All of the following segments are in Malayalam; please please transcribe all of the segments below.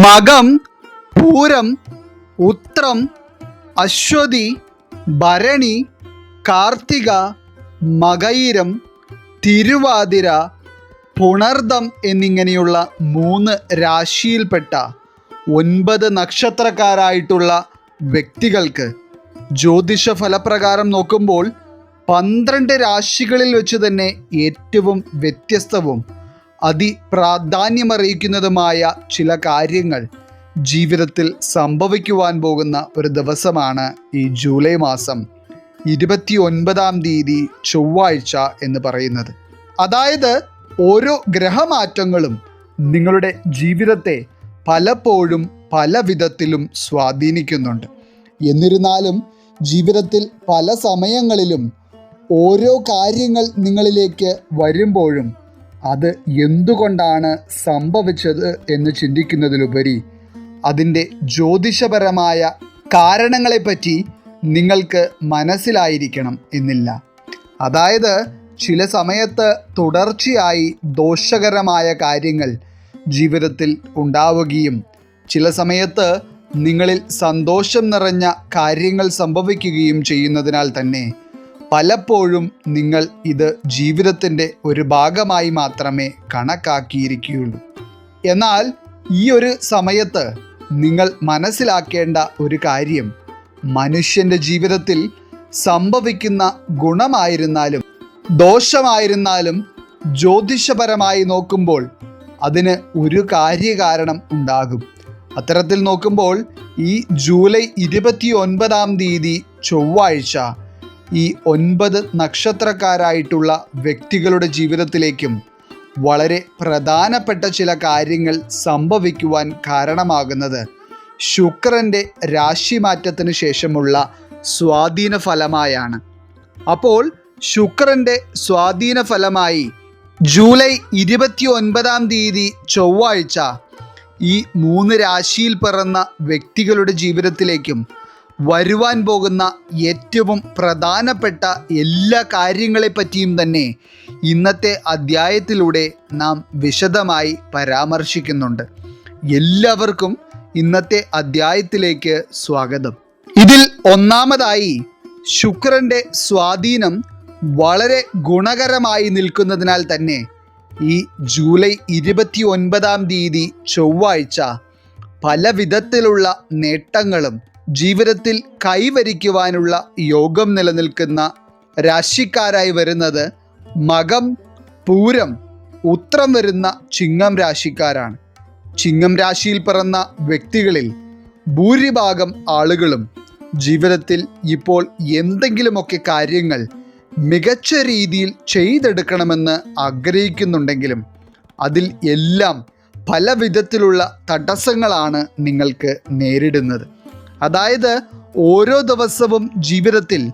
മകം പൂരം ഉത്രം അശ്വതി ഭരണി കാർത്തിക മകയിരം തിരുവാതിര പുണർദം എന്നിങ്ങനെയുള്ള മൂന്ന് രാശിയിൽപ്പെട്ട ഒൻപത് നക്ഷത്രക്കാരായിട്ടുള്ള വ്യക്തികൾക്ക് ജ്യോതിഷ ഫലപ്രകാരം നോക്കുമ്പോൾ പന്ത്രണ്ട് രാശികളിൽ വെച്ച് തന്നെ ഏറ്റവും വ്യത്യസ്തവും അതിപ്രാധാന്യമറിയിക്കുന്നതുമായ ചില കാര്യങ്ങൾ ജീവിതത്തിൽ സംഭവിക്കുവാൻ പോകുന്ന ഒരു ദിവസമാണ് ഈ ജൂലൈ മാസം ഇരുപത്തി ഒൻപതാം തീയതി ചൊവ്വാഴ്ച എന്ന് പറയുന്നത്. അതായത് ഓരോ ഗ്രഹമാറ്റങ്ങളും നിങ്ങളുടെ ജീവിതത്തെ പലപ്പോഴും പല വിധത്തിലും സ്വാധീനിക്കുന്നുണ്ട്. എന്നിരുന്നാലും ജീവിതത്തിൽ പല സമയങ്ങളിലും ഓരോ കാര്യങ്ങൾ നിങ്ങളിലേക്ക് വരുമ്പോഴും അത് എന്തുകൊണ്ടാണ് സംഭവിച്ചത് എന്ന് ചിന്തിക്കുന്നതിലുപരി അതിന്റെ ജ്യോതിഷപരമായ കാരണങ്ങളെപ്പറ്റി നിങ്ങൾക്ക് മനസ്സിലായിരിക്കണം എന്നില്ല. അതായത് ചില സമയത്ത് തുടർച്ചയായി ദോഷകരമായ കാര്യങ്ങൾ ജീവിതത്തിൽ ഉണ്ടാവുകയും ചില സമയത്ത് നിങ്ങളിൽ സന്തോഷം നിറഞ്ഞ കാര്യങ്ങൾ സംഭവിക്കുകയും ചെയ്യുന്നതിനാൽ തന്നെ പലപ്പോഴും നിങ്ങൾ ഇത് ജീവിതത്തിന്റെ ഒരു ഭാഗമായി മാത്രമേ കണക്കാക്കിയിരിക്കുകയുള്ളൂ. എന്നാൽ ഈ ഒരു സമയത്ത് നിങ്ങൾ മനസ്സിലാക്കേണ്ട ഒരു കാര്യം മനുഷ്യന്റെ ജീവിതത്തിൽ സംഭവിക്കുന്ന ഗുണമായിരുന്നാലും ദോഷമായിരുന്നാലും ജ്യോതിഷപരമായി നോക്കുമ്പോൾ അതിന് ഒരു കാര്യകാരണം ഉണ്ടാകും. അത്തരത്തിൽ നോക്കുമ്പോൾ ഈ ജൂലൈ ഇരുപത്തി ഒൻപതാം തീയതി ചൊവ്വാഴ്ച ഈ ഒൻപത് നക്ഷത്രക്കാരായിട്ടുള്ള വ്യക്തികളുടെ ജീവിതത്തിലേക്കും വളരെ പ്രധാനപ്പെട്ട ചില കാര്യങ്ങൾ സംഭവിക്കുവാൻ കാരണമാകുന്നത് ശുക്രന്റെ രാശിമാറ്റത്തിന് ശേഷമുള്ള സ്വാധീന ഫലമായാണ്. അപ്പോൾ ശുക്രന്റെ സ്വാധീന ഫലമായി ജൂലൈ ഇരുപത്തി ഒൻപതാം തീയതി ചൊവ്വാഴ്ച ഈ മൂന്ന് രാശിയിൽ പിറന്ന വ്യക്തികളുടെ ജീവിതത്തിലേക്കും വരുവാൻ പോകുന്ന ഏറ്റവും പ്രധാനപ്പെട്ട എല്ലാ കാര്യങ്ങളെപ്പറ്റിയും തന്നെ ഇന്നത്തെ അധ്യായത്തിലൂടെ നാം വിശദമായി പരാമർശിക്കുന്നുണ്ട്. എല്ലാവർക്കും ഇന്നത്തെ അധ്യായത്തിലേക്ക് സ്വാഗതം. ഇതിൽ ഒന്നാമതായി ശുക്രന്റെ സ്വാധീനം വളരെ ഗുണകരമായി നിൽക്കുന്നതിനാൽ തന്നെ ഈ ജൂലൈ ഇരുപത്തി ഒൻപതാം തീയതി ചൊവ്വാഴ്ച പല വിധത്തിലുള്ള നേട്ടങ്ങളും ജീവിതത്തിൽ കൈവരിക്കുവാനുള്ള യോഗം നിലനിൽക്കുന്ന രാശിക്കാരായി വരുന്നത് മകം പൂരം ഉത്രം വരുന്ന ചിങ്ങം രാശിക്കാരാണ്. ചിങ്ങം രാശിയിൽ പിറന്ന വ്യക്തികളിൽ ഭൂരിഭാഗം ആളുകളും ജീവിതത്തിൽ ഇപ്പോൾ എന്തെങ്കിലുമൊക്കെ കാര്യങ്ങൾ മികച്ച രീതിയിൽ ചെയ്തെടുക്കണമെന്ന് ആഗ്രഹിക്കുന്നുണ്ടെങ്കിലും അതിൽ എല്ലാം പല വിധത്തിലുള്ള തടസ്സങ്ങളാണ് നിങ്ങൾക്ക് നേരിടുന്നത്. അതായത് ഓരോ ദിവസവും ജീവിതത്തിൽ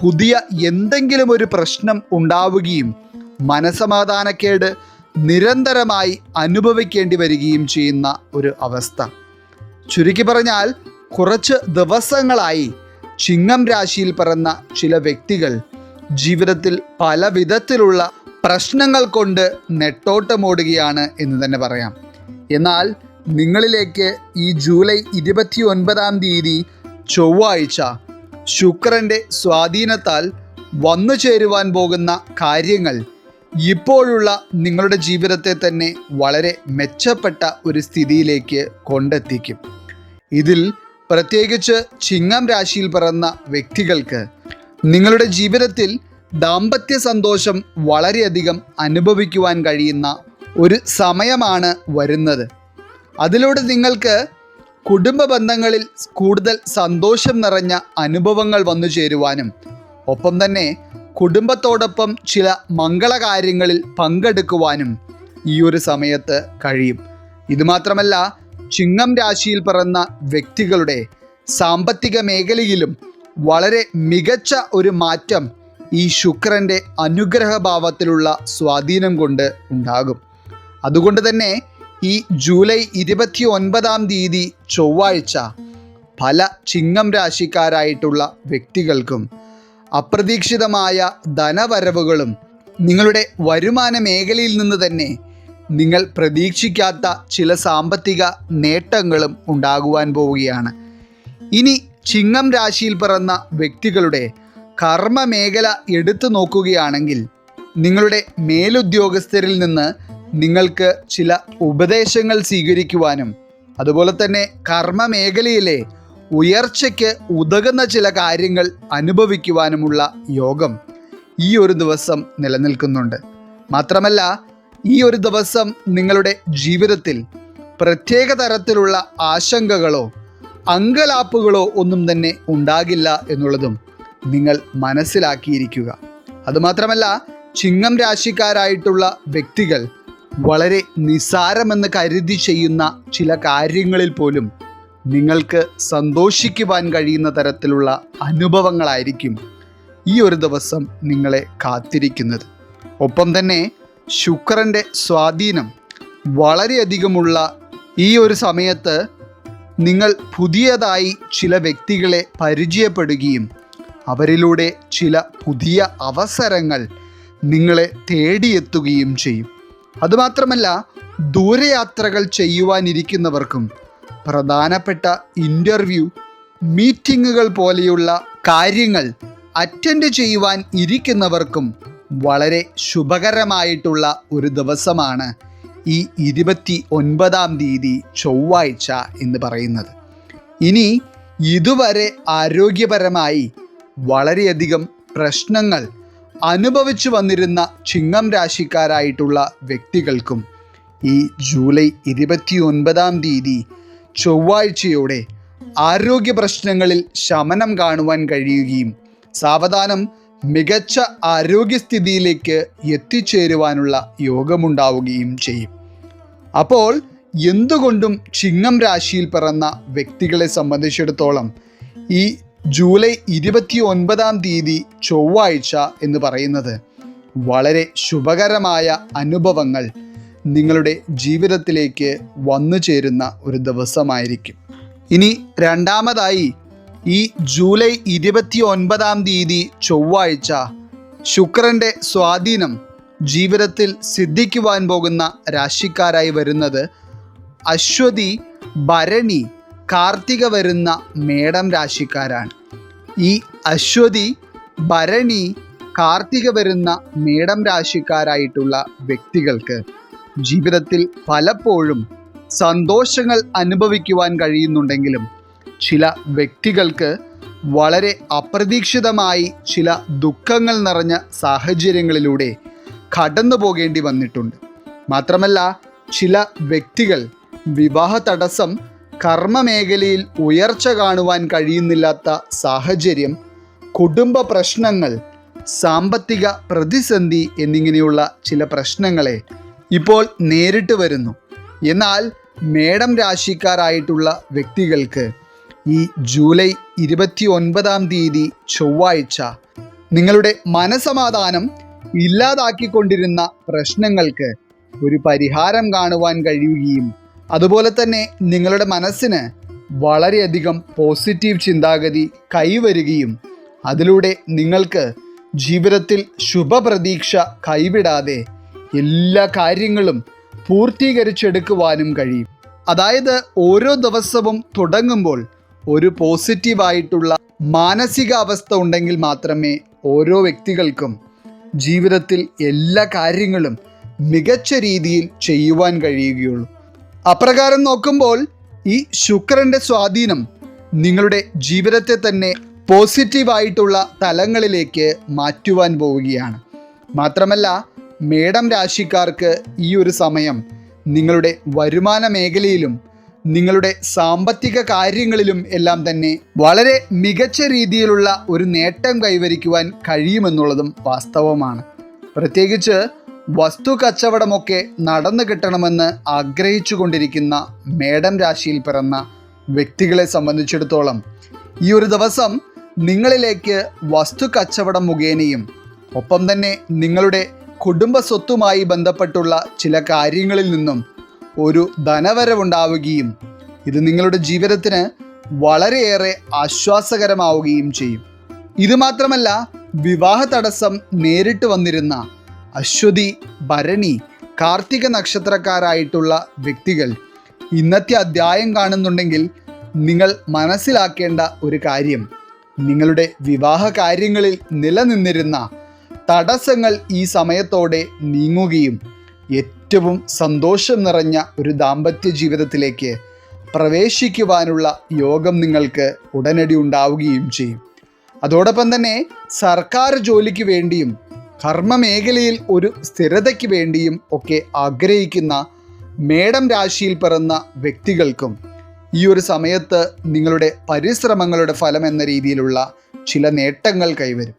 പുതിയ എന്തെങ്കിലും ഒരു പ്രശ്നം ഉണ്ടാവുകയും മനസമാധാനക്കേട് നിരന്തരമായി അനുഭവിക്കേണ്ടി വരികയും ചെയ്യുന്ന ഒരു അവസ്ഥ. ചുരുക്കി പറഞ്ഞാൽ കുറച്ച് ദിവസങ്ങളായി ചിങ്ങം രാശിയിൽ പിറന്ന ചില വ്യക്തികൾ ജീവിതത്തിൽ പല വിധത്തിലുള്ള പ്രശ്നങ്ങൾ കൊണ്ട് നെട്ടോട്ടമോടുകയാണ് എന്ന് തന്നെ പറയാം. എന്നാൽ നിങ്ങളിലേക്ക് ഈ ജൂലൈ ഇരുപത്തി ഒൻപതാം തീയതി ചൊവ്വാഴ്ച ശുക്രന്റെ സ്വാധീനത്താൽ വന്നു ചേരുവാൻ പോകുന്ന കാര്യങ്ങൾ ഇപ്പോഴുള്ള നിങ്ങളുടെ ജീവിതത്തെ തന്നെ വളരെ മെച്ചപ്പെട്ട ഒരു സ്ഥിതിയിലേക്ക് കൊണ്ടെത്തിക്കും. ഇതിൽ പ്രത്യേകിച്ച് ചിങ്ങം രാശിയിൽ പിറന്ന വ്യക്തികൾക്ക് നിങ്ങളുടെ ജീവിതത്തിൽ ദാമ്പത്യ സന്തോഷം വളരെയധികം അനുഭവിക്കുവാൻ കഴിയുന്ന ഒരു സമയമാണ് വരുന്നത്. അതിലൂടെ നിങ്ങൾക്ക് കുടുംബ ബന്ധങ്ങളിൽ കൂടുതൽ സന്തോഷം നിറഞ്ഞ അനുഭവങ്ങൾ വന്നു ചേരുവാനും ഒപ്പം തന്നെ കുടുംബത്തോടൊപ്പം ചില മംഗളകാര്യങ്ങളിൽ പങ്കെടുക്കുവാനും ഈ ഒരു സമയത്ത് കഴിയും. ഇതുമാത്രമല്ല ചിങ്ങം രാശിയിൽ പിറന്ന വ്യക്തികളുടെ സാമ്പത്തിക മേഖലയിലും വളരെ മികച്ച ഒരു മാറ്റം ഈ ശുക്രന്റെ അനുഗ്രഹഭാവത്തിലുള്ള സ്വാധീനം കൊണ്ട് ഉണ്ടാകും. അതുകൊണ്ട് തന്നെ ഈ ജൂലൈ ഇരുപത്തി ഒൻപതാം തീയതി ചൊവ്വാഴ്ച പല ചിങ്ങം രാശിക്കാരായിട്ടുള്ള വ്യക്തികൾക്കും അപ്രതീക്ഷിതമായ ധനവരവുകളും നിങ്ങളുടെ വരുമാന മേഖലയിൽ നിന്ന് തന്നെ നിങ്ങൾ പ്രതീക്ഷിക്കാത്ത ചില സാമ്പത്തിക നേട്ടങ്ങളും ഉണ്ടാകുവാൻ പോവുകയാണ്. ഇനി ചിങ്ങം രാശിയിൽ പിറന്ന വ്യക്തികളുടെ കർമ്മ മേഖല എടുത്തു നോക്കുകയാണെങ്കിൽ നിങ്ങളുടെ മേലുദ്യോഗസ്ഥരിൽ നിന്ന് നിങ്ങൾക്ക് ചില ഉപദേശങ്ങൾ സ്വീകരിക്കുവാനും അതുപോലെ തന്നെ കർമ്മ മേഖലയിലെ ഉയർച്ചയ്ക്ക് ഉതകുന്ന ചില കാര്യങ്ങൾ അനുഭവിക്കുവാനുമുള്ള യോഗം ഈ ഒരു ദിവസം നിലനിൽക്കുന്നുണ്ട്. മാത്രമല്ല ഈ ഒരു ദിവസം നിങ്ങളുടെ ജീവിതത്തിൽ പ്രത്യേക തരത്തിലുള്ള ആശങ്കകളോ അങ്കലാപ്പുകളോ ഒന്നും തന്നെ ഉണ്ടാകില്ല എന്നുള്ളതും നിങ്ങൾ മനസ്സിലാക്കിയിരിക്കുക. അതുമാത്രമല്ല ചിങ്ങം രാശിക്കാരായിട്ടുള്ള വ്യക്തികൾ വളരെ നിസാരമെന്ന് കരുതി ചെയ്യുന്ന ചില കാര്യങ്ങളിൽ പോലും നിങ്ങൾക്ക് സന്തോഷിക്കുവാൻ കഴിയുന്ന തരത്തിലുള്ള അനുഭവങ്ങളായിരിക്കും ഈ ഒരു ദിവസം നിങ്ങളെ കാത്തിരിക്കുന്നത്. ഒപ്പം തന്നെ ശുക്രന്റെ സ്വാധീനം വളരെയധികമുള്ള ഈ ഒരു സമയത്ത് നിങ്ങൾ പുതിയതായി ചില വ്യക്തികളെ പരിചയപ്പെടുകയും അവരിലൂടെ ചില പുതിയ അവസരങ്ങൾ നിങ്ങളെ തേടിയെത്തുകയും ചെയ്യും. അതുമാത്രമല്ല ദൂരയാത്രകൾ ചെയ്യുവാനിരിക്കുന്നവർക്കും പ്രധാനപ്പെട്ട ഇന്റർവ്യൂ മീറ്റിങ്ങുകൾ പോലെയുള്ള കാര്യങ്ങൾ അറ്റൻഡ് ചെയ്യുവാൻ ഇരിക്കുന്നവർക്കും വളരെ ശുഭകരമായിട്ടുള്ള ഒരു ദിവസമാണ് ഈ ഇരുപത്തി ഒൻപതാം തീയതി ചൊവ്വാഴ്ച എന്ന് പറയുന്നത്. ഇനി ഇതുവരെ ആരോഗ്യപരമായി വളരെയധികം പ്രശ്നങ്ങൾ അനുഭവിച്ചു വന്നിരുന്ന ചിങ്ങം രാശിക്കാരായിട്ടുള്ള വ്യക്തികൾക്കും ഈ ജൂലൈ ഇരുപത്തി ഒൻപതാം തീയതി ചൊവ്വാഴ്ചയോടെ ആരോഗ്യ പ്രശ്നങ്ങളിൽ ശമനം കാണുവാൻ കഴിയുകയും സാവധാനം മികച്ച ആരോഗ്യസ്ഥിതിയിലേക്ക് എത്തിച്ചേരുവാനുള്ള യോഗമുണ്ടാവുകയും ചെയ്യും. അപ്പോൾ എന്തുകൊണ്ടും ചിങ്ങം രാശിയിൽ പിറന്ന വ്യക്തികളെ സംബന്ധിച്ചിടത്തോളം ഈ ജൂലൈ ഇരുപത്തി ഒൻപതാം തീയതി ചൊവ്വാഴ്ച എന്ന് പറയുന്നത്. വളരെ ശുഭകരമായ അനുഭവങ്ങൾ നിങ്ങളുടെ ജീവിതത്തിലേക്ക് വന്നു ചേരുന്ന ഒരു ദിവസമായിരിക്കും. ഇനി രണ്ടാമതായി ഈ ജൂലൈ ഇരുപത്തി ഒൻപതാം തീയതി ചൊവ്വാഴ്ച ശുക്രന്റെ സ്വാധീനം ജീവിതത്തിൽ സിദ്ധിക്കുവാൻ പോകുന്ന രാശിക്കാരായി വരുന്നത് അശ്വതി ഭരണി കാർത്തിക വരുന്ന മേടം രാശിക്കാരാണ്. ഈ അശ്വതി ഭരണി കാർത്തിക വരുന്ന മേടം രാശിക്കാരായിട്ടുള്ള വ്യക്തികൾക്ക് ജീവിതത്തിൽ പലപ്പോഴും സന്തോഷങ്ങൾ അനുഭവിക്കുവാൻ കഴിയുന്നുണ്ടെങ്കിലും ചില വ്യക്തികൾക്ക് വളരെ അപ്രതീക്ഷിതമായി ചില ദുഃഖങ്ങൾ നിറഞ്ഞ സാഹചര്യങ്ങളിലൂടെ കടന്നു പോകേണ്ടി വന്നിട്ടുണ്ട്. മാത്രമല്ല ചില വ്യക്തികൾ വിവാഹ തടസ്സം കർമ്മമേഖലയിൽ ഉയർച്ച കാണുവാൻ കഴിയുന്നില്ലാത്ത സാഹചര്യം കുടുംബ പ്രശ്നങ്ങൾ സാമ്പത്തിക പ്രതിസന്ധി എന്നിങ്ങനെയുള്ള ചില പ്രശ്നങ്ങളെ ഇപ്പോൾ നേരിട്ട് വരുന്നു. എന്നാൽ മേടം രാശിക്കാരായിട്ടുള്ള വ്യക്തികൾക്ക് ഈ ജൂലൈ ഇരുപത്തി ഒൻപതാം തീയതി ചൊവ്വാഴ്ച നിങ്ങളുടെ മനസമാധാനം ഇല്ലാതാക്കിക്കൊണ്ടിരുന്ന പ്രശ്നങ്ങൾക്ക് ഒരു പരിഹാരം കാണുവാൻ കഴിയുകയും അതുപോലെ തന്നെ നിങ്ങളുടെ മനസ്സിന് വളരെയധികം പോസിറ്റീവ് ചിന്താഗതി കൈവരുകയും അതിലൂടെ നിങ്ങൾക്ക് ജീവിതത്തിൽ ശുഭപ്രതീക്ഷ കൈവിടാതെ എല്ലാ കാര്യങ്ങളും പൂർത്തീകരിച്ചെടുക്കുവാനും കഴിയും. അതായത് ഓരോ ദിവസവും തുടങ്ങുമ്പോൾ ഒരു പോസിറ്റീവായിട്ടുള്ള മാനസികാവസ്ഥ ഉണ്ടെങ്കിൽ മാത്രമേ ഓരോ വ്യക്തികൾക്കും ജീവിതത്തിൽ എല്ലാ കാര്യങ്ങളും മികച്ച രീതിയിൽ ചെയ്യുവാൻ കഴിയുകയുള്ളൂ. അപ്രകാരം നോക്കുമ്പോൾ ഈ ശുക്രന്റെ സ്വാധീനം നിങ്ങളുടെ ജീവിതത്തെ തന്നെ പോസിറ്റീവായിട്ടുള്ള തലങ്ങളിലേക്ക് മാറ്റുവാൻ പോവുകയാണ്. മാത്രമല്ല മേടം രാശിക്കാർക്ക് ഈ ഒരു സമയം നിങ്ങളുടെ വരുമാന മേഖലയിലും നിങ്ങളുടെ സാമ്പത്തിക കാര്യങ്ങളിലും എല്ലാം തന്നെ വളരെ മികച്ച രീതിയിലുള്ള ഒരു നേട്ടം കൈവരിക്കുവാൻ കഴിയുമെന്നുള്ളതും വാസ്തവമാണ്. പ്രത്യേകിച്ച് വസ്തു കച്ചവടമൊക്കെ നടന്നു കിട്ടണമെന്ന് ആഗ്രഹിച്ചു കൊണ്ടിരിക്കുന്ന മേടം രാശിയിൽ പിറന്ന വ്യക്തികളെ സംബന്ധിച്ചിടത്തോളം ഈ ഒരു ദിവസം നിങ്ങളിലേക്ക് വസ്തു കച്ചവടം മുഖേനയും ഒപ്പം തന്നെ നിങ്ങളുടെ കുടുംബ സ്വത്തുമായി ബന്ധപ്പെട്ടുള്ള ചില കാര്യങ്ങളിൽ നിന്നും ഒരു ധനവരവുണ്ടാവുകയും ഇത് നിങ്ങളുടെ ജീവിതത്തിന് വളരെയേറെ ആശ്വാസകരമാവുകയും ചെയ്യും. ഇത് മാത്രമല്ല വിവാഹ തടസ്സം നേരിട്ട് വന്നിരുന്ന അശ്വതി ഭരണി കാർത്തിക നക്ഷത്രക്കാരായിട്ടുള്ള വ്യക്തികൾ ഇന്നത്തെ അധ്യായം കാണുന്നുണ്ടെങ്കിൽ നിങ്ങൾ മനസ്സിലാക്കേണ്ട ഒരു കാര്യം. നിങ്ങളുടെ വിവാഹ കാര്യങ്ങളിൽ നിലനിന്നിരുന്ന തടസ്സങ്ങൾ ഈ സമയത്തോടെ നീങ്ങുകയും ഏറ്റവും സന്തോഷം നിറഞ്ഞ ഒരു ദാമ്പത്യ ജീവിതത്തിലേക്ക് പ്രവേശിക്കുവാനുള്ള യോഗം നിങ്ങൾക്ക് ഉടനടി ഉണ്ടാവുകയും ചെയ്യും. അതോടൊപ്പം തന്നെ സർക്കാർ ജോലിക്ക് വേണ്ടിയും കർമ്മ മേഖലയിൽ ഒരു സ്ഥിരതയ്ക്ക് വേണ്ടിയും ഒക്കെ ആഗ്രഹിക്കുന്ന മേടം രാശിയിൽ പിറന്ന വ്യക്തികൾക്കും ഈ ഒരു സമയത്ത് നിങ്ങളുടെ പരിശ്രമങ്ങളുടെ ഫലം എന്ന രീതിയിലുള്ള ചില നേട്ടങ്ങൾ കൈവരും.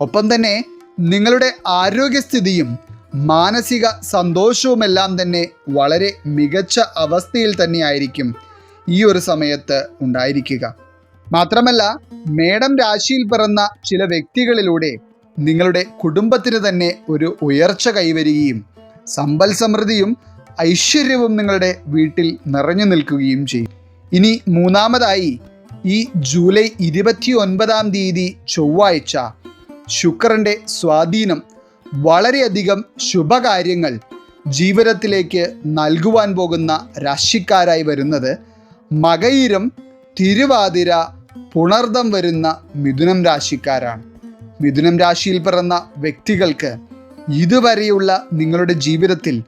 ഒപ്പം തന്നെ നിങ്ങളുടെ ആരോഗ്യസ്ഥിതിയും മാനസിക സന്തോഷവുമെല്ലാം തന്നെ വളരെ മികച്ച അവസ്ഥയിൽ തന്നെയായിരിക്കും ഈ ഒരു സമയത്ത് ഉണ്ടായിരിക്കുക. മാത്രമല്ല മേടം രാശിയിൽ പിറന്ന ചില വ്യക്തികളിലൂടെ നിങ്ങളുടെ കുടുംബത്തിന് തന്നെ ഒരു ഉയർച്ച കൈവരികയും സമ്പൽ സമൃദ്ധിയും ഐശ്വര്യവും നിങ്ങളുടെ വീട്ടിൽ നിറഞ്ഞു നിൽക്കുകയും ചെയ്യും. ഇനി മൂന്നാമതായി ഈ ജൂലൈ ഇരുപത്തി ഒൻപതാം തീയതി ചൊവ്വാഴ്ച ശുക്രന്റെ സ്വാധീനം വളരെയധികം ശുഭകാര്യങ്ങൾ ജീവിതത്തിലേക്ക് നൽകുവാൻ പോകുന്ന രാശിക്കാരായി വരുന്നത് മകയിരം തിരുവാതിര പുണർദം വരുന്ന മിഥുനം രാശിക്കാരാണ്. മിഥുനം രാശിയിൽ പിറന്ന വ്യക്തികൾക്ക് ഇതുവരെയുള്ള നിങ്ങളുടെ ജീവിതത്തിൽ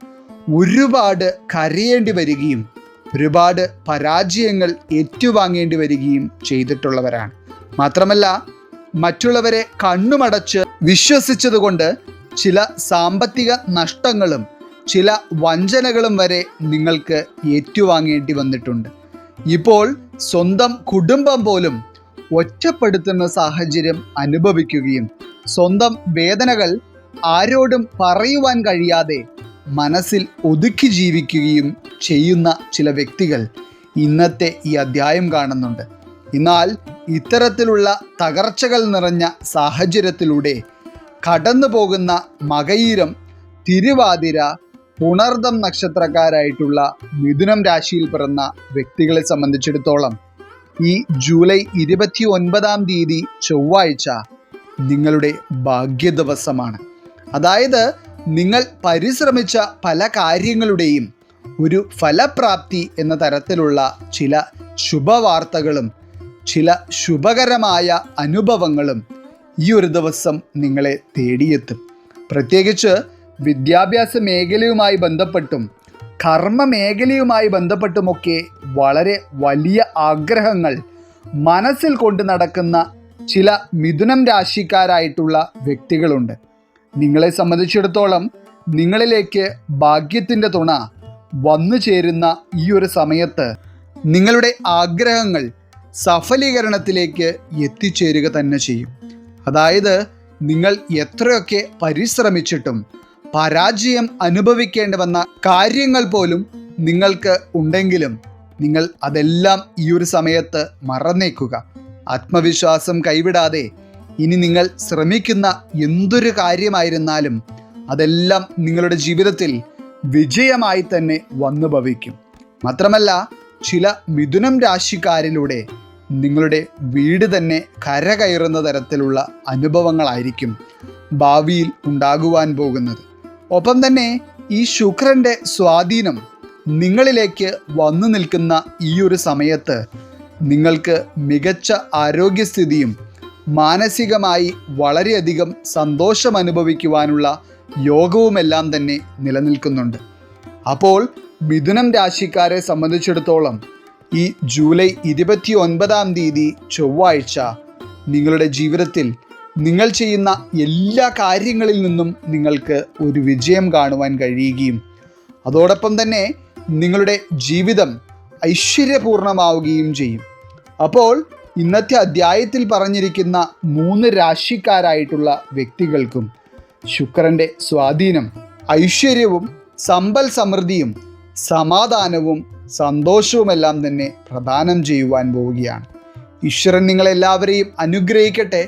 ഒരുപാട് കരയേണ്ടി വരികയും ഒരുപാട് പരാജയങ്ങൾ ഏറ്റുവാങ്ങേണ്ടി വരികയും ചെയ്തിട്ടുള്ളവരാണ്. മാത്രമല്ല മറ്റുള്ളവരെ കണ്ണുമടച്ച് വിശ്വസിച്ചതുകൊണ്ട് ചില സാമ്പത്തിക നഷ്ടങ്ങളും ചില വഞ്ചനകളും വരെ നിങ്ങൾക്ക് ഏറ്റുവാങ്ങേണ്ടി വന്നിട്ടുണ്ട്. ഇപ്പോൾ സ്വന്തം കുടുംബം പോലും ഒറ്റപ്പെടുത്തുന്ന സാഹചര്യം അനുഭവിക്കുകയും സ്വന്തം വേദനകൾ ആരോടും പറയുവാൻ കഴിയാതെ മനസ്സിൽ ഒതുക്കി ജീവിക്കുകയും ചെയ്യുന്ന ചില വ്യക്തികൾ ഇന്നത്തെ ഈ അധ്യായം കാണുന്നുണ്ട്. എന്നാൽ ഇത്തരത്തിലുള്ള തകർച്ചകൾ നിറഞ്ഞ സാഹചര്യത്തിലൂടെ കടന്നു പോകുന്ന മകയിരം തിരുവാതിര പുണർദം നക്ഷത്രക്കാരായിട്ടുള്ള മിഥുനം രാശിയിൽ പിറന്ന വ്യക്തികളെ സംബന്ധിച്ചിടത്തോളം ഈ ജൂലൈ ഇരുപത്തി ഒൻപതാം തീയതി ചൊവ്വാഴ്ച നിങ്ങളുടെ ഭാഗ്യ ദിവസമാണ് അതായത് നിങ്ങൾ പരിശ്രമിച്ച പല കാര്യങ്ങളുടെയും ഒരു ഫലപ്രാപ്തി എന്ന തരത്തിലുള്ള ചില ശുഭവാർത്തകളും ചില ശുഭകരമായ അനുഭവങ്ങളും ഈ ഒരു ദിവസം നിങ്ങളെ തേടിയെത്തും. പ്രത്യേകിച്ച് വിദ്യാഭ്യാസ മേഖലയുമായി ബന്ധപ്പെട്ടും കർമ്മ മേഖലയുമായി ബന്ധപ്പെട്ടുമൊക്കെ വളരെ വലിയ ആഗ്രഹങ്ങൾ മനസ്സിൽ കൊണ്ട് നടക്കുന്ന ചില മിഥുനം രാശിക്കാരായിട്ടുള്ള വ്യക്തികളുണ്ട്. നിങ്ങളെ സംബന്ധിച്ചിടത്തോളം നിങ്ങളിലേക്ക് ഭാഗ്യത്തിന്റെ തുണ വന്നു ചേരുന്ന ഈ ഒരു സമയത്ത് നിങ്ങളുടെ ആഗ്രഹങ്ങൾ സഫലീകരണത്തിലേക്ക് എത്തിച്ചേരുക തന്നെ ചെയ്യും. അതായത് നിങ്ങൾ എത്രയൊക്കെ പരിശ്രമിച്ചിട്ടും പരാജയം അനുഭവിക്കേണ്ടി വന്ന കാര്യങ്ങൾ പോലും നിങ്ങൾക്ക് ഉണ്ടെങ്കിലും നിങ്ങൾ അതെല്ലാം ഈ ഒരു സമയത്ത് മറന്നേക്കുക. ആത്മവിശ്വാസം കൈവിടാതെ ഇനി നിങ്ങൾ ശ്രമിക്കുന്ന എന്തൊരു കാര്യമായിരുന്നാലും അതെല്ലാം നിങ്ങളുടെ ജീവിതത്തിൽ വിജയമായി തന്നെ വന്നു ഭവിക്കും. മാത്രമല്ല ചില മിഥുനം രാശിക്കാരിലൂടെ നിങ്ങളുടെ വീട് തന്നെ കരകയറുന്ന തരത്തിലുള്ള അനുഭവങ്ങളായിരിക്കും ഭാവിയിൽ ഉണ്ടാകുവാൻ പോകുന്നത്. ഒപ്പം തന്നെ ഈ ശുക്രന്റെ സ്വാധീനം നിങ്ങളിലേക്ക് വന്നു നിൽക്കുന്ന ഈ ഒരു സമയത്ത് നിങ്ങൾക്ക് മികച്ച ആരോഗ്യസ്ഥിതിയും മാനസികമായി വളരെയധികം സന്തോഷം അനുഭവിക്കുവാനുള്ള യോഗവുമെല്ലാം തന്നെ നിലനിൽക്കുന്നുണ്ട്. അപ്പോൾ മിഥുനം രാശിക്കാരെ സംബന്ധിച്ചിടത്തോളം ഈ ജൂലൈ ഇരുപത്തി ഒൻപതാം തീയതി ചൊവ്വാഴ്ച നിങ്ങളുടെ ജീവിതത്തിൽ നിങ്ങൾ ചെയ്യുന്ന എല്ലാ കാര്യങ്ങളിൽ നിന്നും നിങ്ങൾക്ക് ഒരു വിജയം കാണുവാൻ കഴിയുകയും അതോടൊപ്പം തന്നെ നിങ്ങളുടെ ജീവിതം ഐശ്വര്യപൂർണമാവുകയും ചെയ്യും. അപ്പോൾ ഇന്നത്തെ അധ്യായത്തിൽ പറഞ്ഞിരിക്കുന്ന മൂന്ന് രാശിക്കാരായിട്ടുള്ള വ്യക്തികൾക്കും ശുക്രന്റെ സ്വാധീനം ഐശ്വര്യവും സമ്പൽ സമൃദ്ധിയും സമാധാനവും സന്തോഷവുമെല്ലാം തന്നെ പ്രദാനം ചെയ്യുവാൻ പോവുകയാണ്. ഈശ്വരൻ നിങ്ങളെല്ലാവരെയും അനുഗ്രഹിക്കട്ടെ.